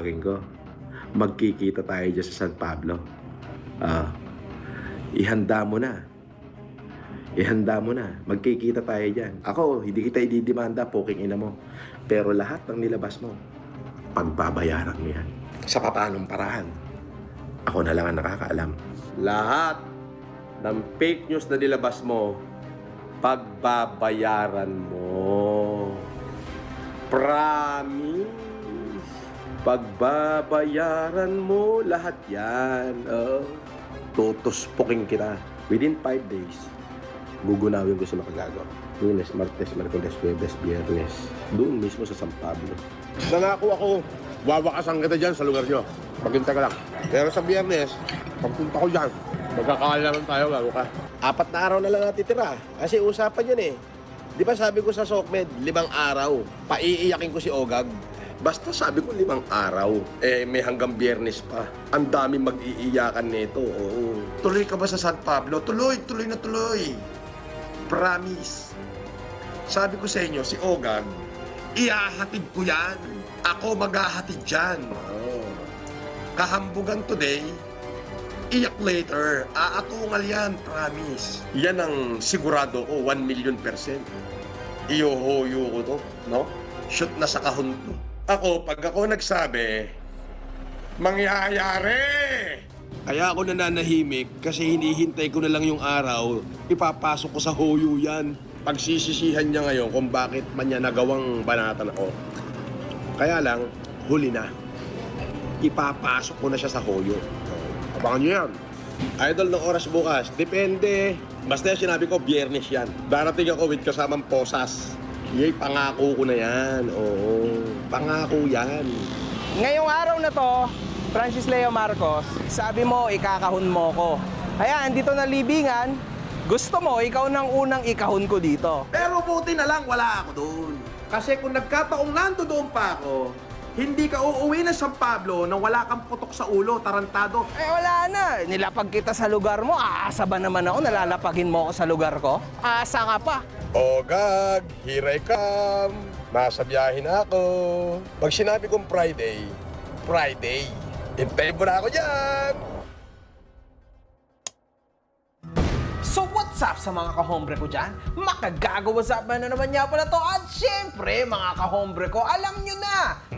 akin ko. Magkikita tayo dyan sa San Pablo. Ah, ihanda mo na. Ihanda mo na. Magkikita tayo dyan. Ako, hindi kita ididimanda, poking ina mo. Pero lahat ng nilabas mo, pagbabayaran mo yan. Sa papanong paraan. Ako na lang ang nakakaalam. Lahat ng fake news na nilabas mo, pagbabayaran mo. Promise. Pagbabayaran mo lahat yan. Oh. Tutuspukin kita. Within 5 days, gugunawin ko si Makagago. Lunes, Martes, Merkules, Huwebes, Biyernes. Doon mismo sa San Pablo. Nangako ako, wawakasan kita dyan sa lugar nyo. Maghintay ka lang. Pero sa biyernes, pagpunta ko dyan, magkakalaman tayo, gago ka. Apat na araw na lang natitira. Kasi usapan yun eh. Di ba sabi ko sa Sokmed, limang araw. Paiiyakin ko si Ogag. Basta sabi ko limang araw. Eh, may hanggang biyernes pa. Ang dami mag-iiyakan nito. Oo. Tuloy ka ba sa San Pablo? Tuloy, tuloy na tuloy. Promise. Sabi ko sa inyo, si Ogag, ihahatid ko yan. Ako maghahatid dyan. Oo. Kahambugan today, iyak later. Aatungal yan, promise. Yan ang sigurado ko, 1 million percent. Iyohoyo ko to, no? Shoot na sa kahon to. Ako, pag ako nagsabi, mangyayari! Kaya ako nananahimik kasi hinihintay ko na lang yung araw, ipapasok ko sa hoyo yan. Pagsisisihan niya ngayon kung bakit man niya nagawang banatan ako. Kaya lang, huli na. Ipapasok ko na siya sa hoyo. Abangan niyo yan. Idol ng oras bukas, depende. Basta sinabi ko, biyernes yan. Darating ako with kasamang posas. Yay, pangako ko na yan. Oo, pangako yan. Ngayong araw na to, Francis Leo Marcos, sabi mo ikakahon mo ko. Kaya andito na libingan, gusto mo ikaw nang unang ikahon ko dito. Pero buti na lang wala ako doon. Kasi kung nagkataong nando doon pa ako, hindi ka uuwi ng San Pablo nang wala kang putok sa ulo, tarantado. Eh wala na, nilapag kita sa lugar mo, aasa ba naman ako, nalalapagin mo ako sa lugar ko? Asa ka pa? O gag, here I come. Nasa biyahe na ako. Pag sinabi kong Friday, Friday. Hintayin mo na ako dyan. So what's up sa mga kahombre ko dyan? Makagago what's up na naman niya pala to At syempre mga kahombre ko, alam nyo na